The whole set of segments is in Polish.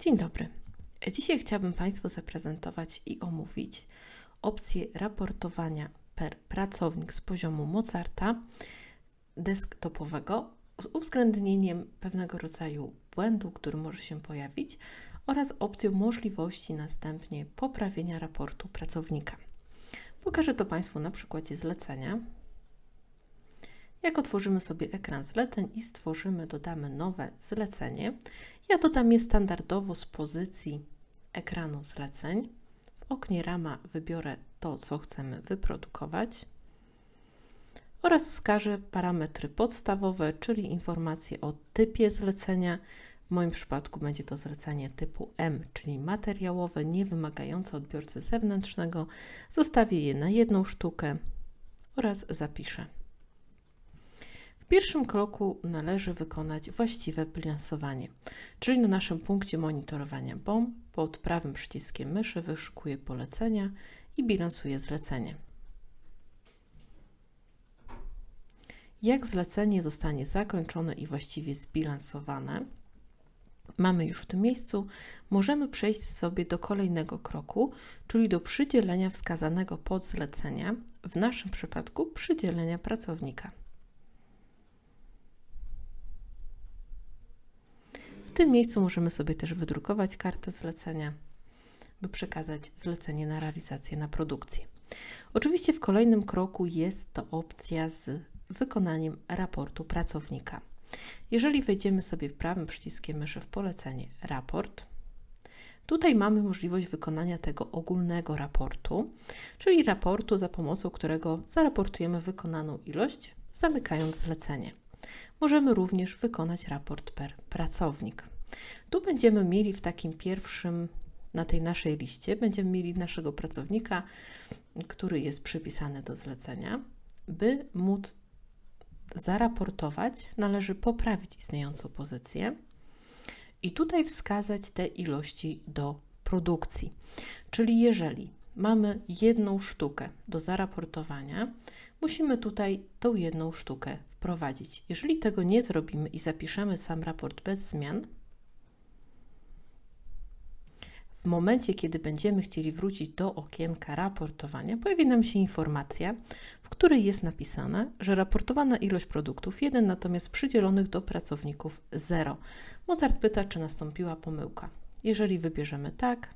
Dzień dobry. Dzisiaj chciałabym Państwu zaprezentować i omówić opcję raportowania per pracownik z poziomu Mozarta desktopowego z uwzględnieniem pewnego rodzaju błędu, który może się pojawić oraz opcją możliwości następnie poprawienia raportu pracownika. Pokażę to Państwu na przykładzie zlecenia. Jak otworzymy sobie ekran zleceń i stworzymy, dodamy nowe zlecenie, ja dodam je standardowo z pozycji ekranu zleceń. W oknie rama wybiorę to, co chcemy wyprodukować oraz wskażę parametry podstawowe, czyli informacje o typie zlecenia. W moim przypadku będzie to zlecenie typu M, czyli materiałowe, nie wymagające odbiorcy zewnętrznego. Zostawię je na jedną sztukę oraz zapiszę pierwszym kroku należy wykonać właściwe bilansowanie, czyli na naszym punkcie monitorowania BOM pod prawym przyciskiem myszy wyszukuję polecenia i bilansuję zlecenie. Jak zlecenie zostanie zakończone i właściwie zbilansowane, mamy już w tym miejscu, możemy przejść sobie do kolejnego kroku, czyli do przydzielenia wskazanego podzlecenia, w naszym przypadku przydzielenia pracownika. Tym miejscu możemy sobie też wydrukować kartę zlecenia, by przekazać zlecenie na realizację na produkcję. Oczywiście w kolejnym kroku jest to opcja z wykonaniem raportu pracownika. Jeżeli wejdziemy sobie w prawym przyciskiem myszy w polecenie raport, Tutaj mamy możliwość wykonania tego ogólnego raportu, czyli raportu, za pomocą którego zaraportujemy wykonaną ilość, zamykając zlecenie. Możemy również wykonać raport per pracownik. Tu będziemy mieli w takim pierwszym, na tej naszej liście, będziemy mieli naszego pracownika, który jest przypisany do zlecenia. By móc zaraportować, należy poprawić istniejącą pozycję i tutaj wskazać te ilości do produkcji. Czyli jeżeli mamy jedną sztukę do zaraportowania, musimy tutaj tą jedną sztukę wprowadzić. Jeżeli tego nie zrobimy i zapiszemy sam raport bez zmian, w momencie, kiedy będziemy chcieli wrócić do okienka raportowania, pojawi nam się informacja, w której jest napisane, że raportowana ilość produktów 1, natomiast przydzielonych do pracowników 0. Mozart pyta, czy nastąpiła pomyłka. Jeżeli wybierzemy tak,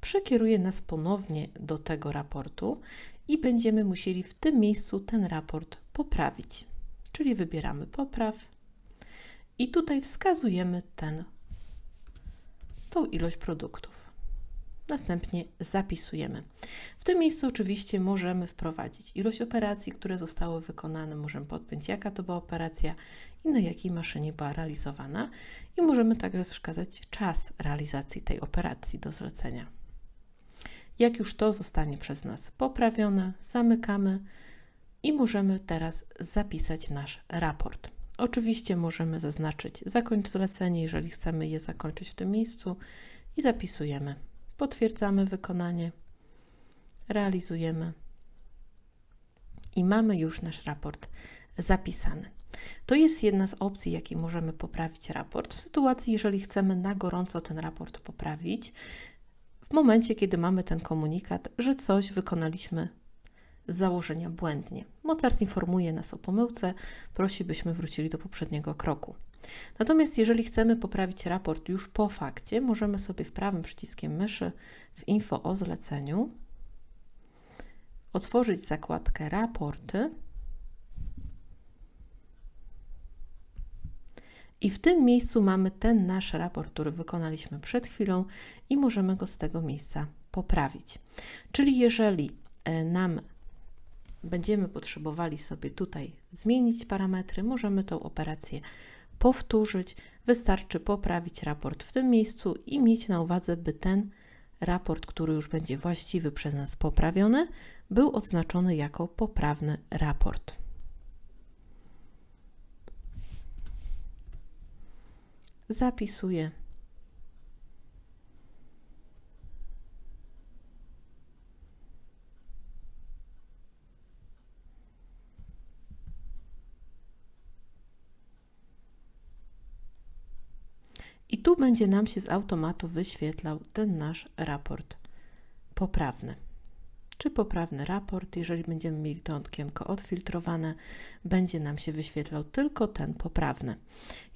przekieruje nas ponownie do tego raportu i będziemy musieli w tym miejscu ten raport poprawić. Czyli wybieramy popraw i tutaj wskazujemy ten, tą ilość produktów. Następnie zapisujemy. W tym miejscu oczywiście możemy wprowadzić ilość operacji, które zostały wykonane, możemy podpiąć jaka to była operacja i na jakiej maszynie była realizowana i możemy także wskazać czas realizacji tej operacji do zlecenia. Jak już to zostanie przez nas poprawione, zamykamy i możemy teraz zapisać nasz raport. Oczywiście możemy zaznaczyć zakończ zlecenie, jeżeli chcemy je zakończyć w tym miejscu i zapisujemy. Potwierdzamy wykonanie, realizujemy i mamy już nasz raport zapisany. To jest jedna z opcji, jakie możemy poprawić raport. W sytuacji, jeżeli chcemy na gorąco ten raport poprawić, w momencie, kiedy mamy ten komunikat, że coś wykonaliśmy z założenia błędnie. Mozart informuje nas o pomyłce, prosi, byśmy wrócili do poprzedniego kroku. Natomiast jeżeli chcemy poprawić raport już po fakcie, możemy sobie w prawym przyciskiem myszy w info o zleceniu otworzyć zakładkę raporty I w tym miejscu mamy ten nasz raport, który wykonaliśmy przed chwilą i możemy go z tego miejsca poprawić. Czyli jeżeli e, nam będziemy potrzebowali sobie tutaj zmienić parametry, możemy tą operację powtórzyć. Wystarczy poprawić raport w tym miejscu i mieć na uwadze, by ten raport, który już będzie właściwy przez nas poprawiony, był oznaczony jako poprawny raport. zapisuję. I tu będzie nam się z automatu wyświetlał ten nasz raport poprawny. Czy poprawny raport, jeżeli będziemy mieli to okienko odfiltrowane, będzie nam się wyświetlał tylko ten poprawny.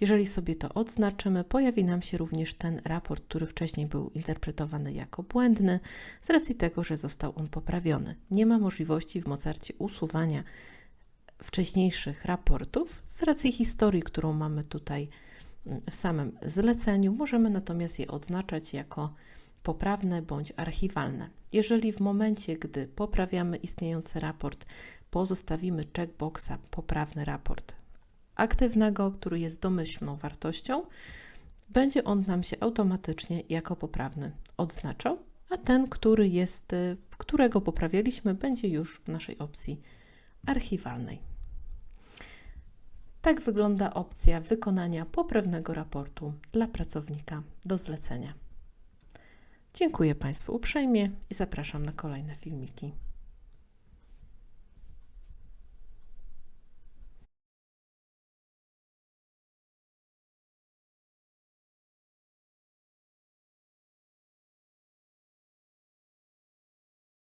Jeżeli sobie to odznaczymy, pojawi nam się również ten raport, który wcześniej był interpretowany jako błędny, z racji tego, że został on poprawiony. Nie ma możliwości w Mozarcie usuwania wcześniejszych raportów z racji historii, którą mamy tutaj w samym zleceniu. Możemy natomiast je odznaczać jako poprawne bądź archiwalne. Jeżeli w momencie, gdy poprawiamy istniejący raport, pozostawimy checkboxa poprawny raport aktywnego, który jest domyślną wartością, będzie on nam się automatycznie jako poprawny odznaczał, a ten, który jest, y, którego poprawialiśmy, będzie już w naszej opcji archiwalnej. Tak wygląda opcja wykonania poprawnego raportu dla pracownika do zlecenia. Dziękuję Państwu uprzejmie i zapraszam na kolejne filmiki.